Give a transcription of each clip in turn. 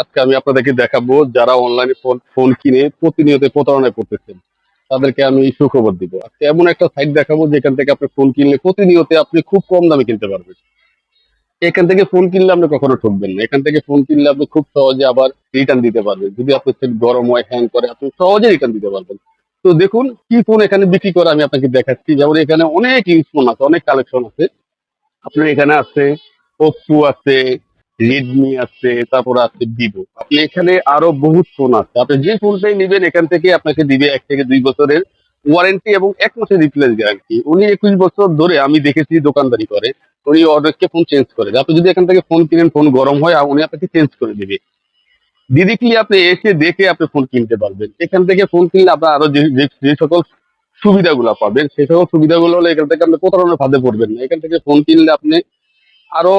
আজকে আমি আপনাদেরকে দেখাবো যারা অনলাইনে ফোন কিনে প্রতিনিয়ত প্রতারণা করতেছেন তাদেরকে আমি সুখবর দিব। আজকে এমন একটা সাইট দেখাবো যেখান থেকে আপনি ফোন কিনলে প্রতিনিয়ত আপনি খুব কম দামে কিনতে পারবেন। এখান থেকে ফোন কিনলে আপনি কখনো ঠকবেন না। এখান থেকে ফোন কিনলে আপনি খুব সহজে আবার রিটার্ন দিতে পারবেন। যদি আপনার সেট গরম হয় হ্যাং করে, আপনি সহজে রিটার্ন দিতে পারবেন। তো দেখুন, কি ফোন এখানে বিক্রি করে আমি আপনাকে দেখাচ্ছি। যেমন এখানে অনেক ইউজ ফোন আছে, অনেক কালেকশন আছে। আপনার এখানে আছে ওপো আছে রেডমি আছে, তারপর আছে ভিভো আপনি এখানে আরও বহুত ফোন আছে। আপনি যে ফোনটাই নেবেন, এখান থেকে আপনাকে দিবে এক থেকে দুই বছরের ওয়ারেন্টি এবং এক মাসের রিপ্লেস গ্যারান্টি উনি একুশ বছর ধরে আমি দেখেছি, দোকানদারি করে। উনি অর্ডারকে ফোন চেঞ্জ করে। আপনি যদি এখান থেকে ফোন কিনেন ফোন গরম হয়, আর উনি আপনাকে চেঞ্জ করে দিবে। ডিরেক্টলি আপনি এসে দেখে আপনি ফোন কিনতে পারবেন। এখান থেকে ফোন কিনলে আপনার আরও যে সকল সুবিধাগুলো পাবেন সেই সকল সুবিধাগুলো হলে এখান থেকে আপনি প্রতারণার ফাঁদে পড়বেন না। এখান থেকে ফোন কিনলে আপনি আরও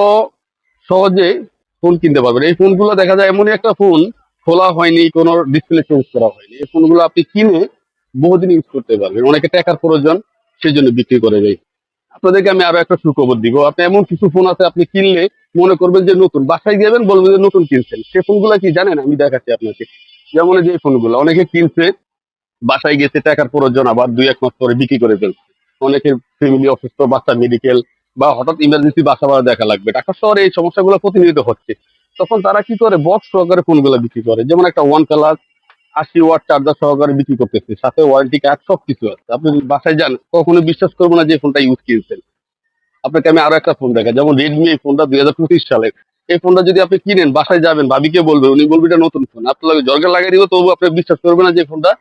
সহজে ফোন কিনতে পারবেন। এই ফোনগুলো দেখা যায় এমনই একটা ফোন খোলা হয়নি, কোনো ডিসপ্লে চেঞ্জ করা হয়নি। এই ফোনগুলো আপনি কিনে বহুদিন ইউজ করতে পারবেন। অনেকে টাকার প্রয়োজন সেই জন্য বিক্রি করে দেয় আপনাদেরকে আমি আরও একটা সুখবর দিব। আপনি এমন কিছু ফোন আছে আপনি কিনলে মনে করবেন যে নতুন, বাসায় যাবেন, বলবেন যে নতুন কিনছেন। সে ফোনগুলো কি জানেন? আমি দেখাচ্ছি আপনাকে। যেমন যে ফোনগুলো অনেকে কিনছে, বাসায় গেছে, টাকার প্রয়োজন, আবার দুই এক মাস পরে বিক্রি করে ফেলছে। অনেকের ফ্যামিলি অসুস্থ, বাচ্চা মেডিকেল বা হঠাৎ ইমার্জেন্সি বাসা ভাড়া দেখা লাগবে। ঢাকা শহরে এই সমস্যাগুলো প্রতিনিয়ত হচ্ছে। তখন তারা কি করে? বক্স সহকারে ফোনগুলো বিক্রি করে। যেমন একটা ওয়ান কালার আশি ওয়াট চার্জার সহকারে বিক্রি করতেছে। সাথে ওয়ারেন্টি কার্ড সব কিছু আছে। আপনি বাসায় যান, কখনো বিশ্বাস করব না যে ফোনটা ইউজ কিনছেন। আপনাকে আমি আরও একটা ফোন দেখা যেমন রেডমি এই ফোনটা দুই হাজার পঁচিশ সালের। এই ফোনটা যদি আপনি কিনেন, বাসায় যাবেন, ভাবিকে বলবেন, উনি বলবেন এটা নতুন ফোন আপনার জর্গা লাগাই দিব, তবু আপনি বিশ্বাস করবেন না যে ফোনটা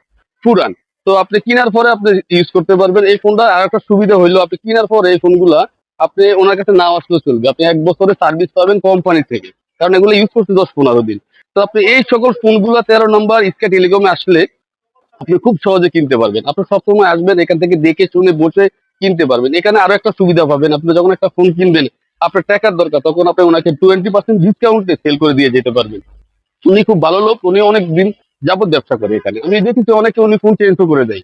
পুরান। তো আপনি কেনার পরে আপনি ইউজ করতে পারবেন। এই ফোনটা আর একটা সুবিধা হইল, আপনি কেনার পরে এই ফোনগুলা আপনি ওনার কাছে না আসলেও চলবে। আপনি এক বছরের সার্ভিস পাবেন কোম্পানি থেকে। কারণ এগুলো ইউজ করতে দশ পনেরো দিন। তো আপনি এই সকল ফোনগুলো তেরো নম্বর স্কা টেলিকমে আসলে আপনি খুব সহজে কিনতে পারবেন। আপনি সবসময় আসবেন, এখান থেকে দেখে, শুনে, বসে কিনতে পারবেন। এখানে আরও একটা সুবিধা পাবেন। আপনি যখন একটা ফোন কিনবেন, আপনার টাকার দরকার, তখন আপনি ওনাকে টোয়েন্টি পার্সেন্ট ডিসকাউন্টে সেল করে দিয়ে যেতে পারবেন। উনি খুব ভালো লোক, উনি অনেক দিন যাবত ব্যবসা করে এখানে। আমি দেখেছি অনেকে উনি ফোন চেঞ্জও করে দেয়।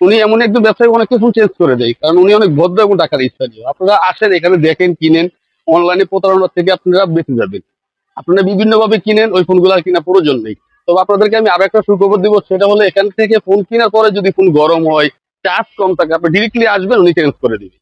উনি এমন একজন ব্যবসায়ী অনেক কিছু চেঞ্জ করে দেয়, কারণ উনি অনেক ভদ্র এবং টাকার স্থানীয়। আপনারা আসেন, এখানে দেখেন, কিনেন অনলাইনে প্রতারণার থেকে আপনারা বেঁচে যাবেন। আপনারা বিভিন্ন ভাবে কিনেন, ওই ফোনগুলো আর কিনা প্রয়োজন নেই। তবে আপনাদেরকে আমি আরও একটা সুখবর দিব, সেটা হলো এখান থেকে ফোন কেনার পরে যদি ফোন গরম হয় চার্জ কম থাকে, আপনি ডিরেক্টলি আসবেন, উনি চেঞ্জ করে দিবেন